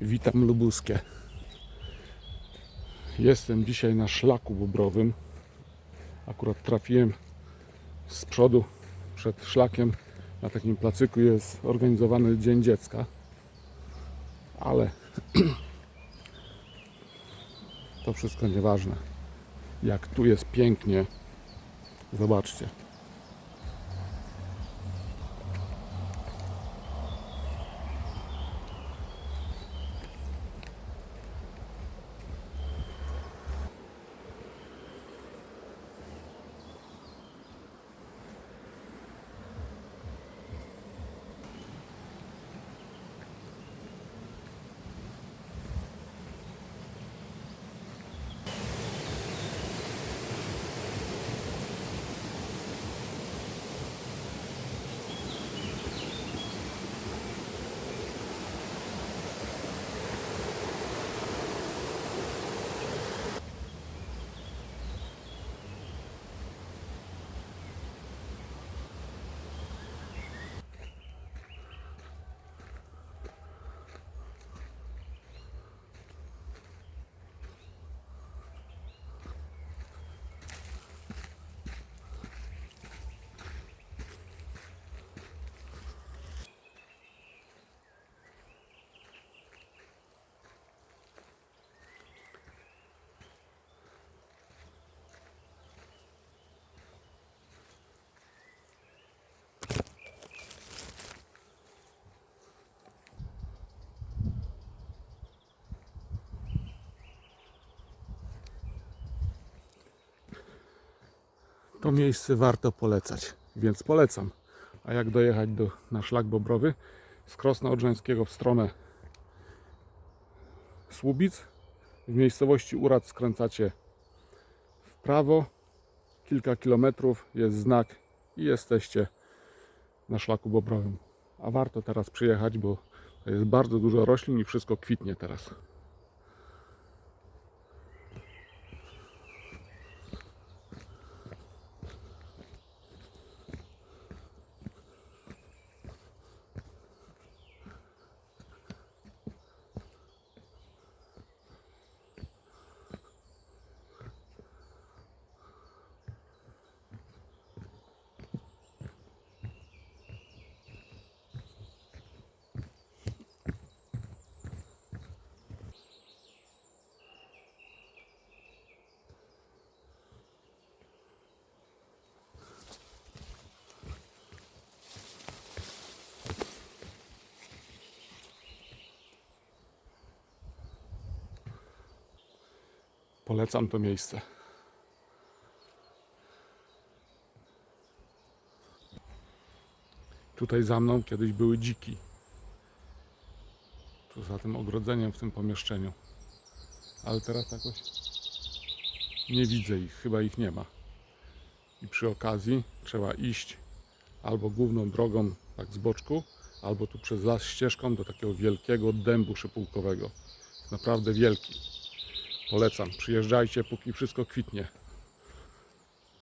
Witam Lubuskie. Jestem dzisiaj na szlaku bubrowym. Akurat trafiłem z przodu przed szlakiem. Na takim placyku jest organizowany Dzień Dziecka. Ale to wszystko nieważne. Jak tu jest pięknie. Zobaczcie. To miejsce warto polecać, więc polecam. A jak dojechać do, na szlak Bobrowy? Z Krosna Odrzańskiego w stronę Słubic. W miejscowości Urad skręcacie w prawo. Kilka kilometrów jest znak i jesteście na szlaku Bobrowym. A warto teraz przyjechać, bo jest bardzo dużo roślin i wszystko kwitnie teraz. Polecam to miejsce. Tutaj za mną kiedyś były dziki. Tu za tym ogrodzeniem w tym pomieszczeniu. Ale teraz jakoś nie widzę ich, chyba ich nie ma. I przy okazji trzeba iść albo główną drogą, tak z boczku, albo tu przez las ścieżką do takiego wielkiego dębu szypułkowego. Naprawdę wielki. Polecam, przyjeżdżajcie, póki wszystko kwitnie.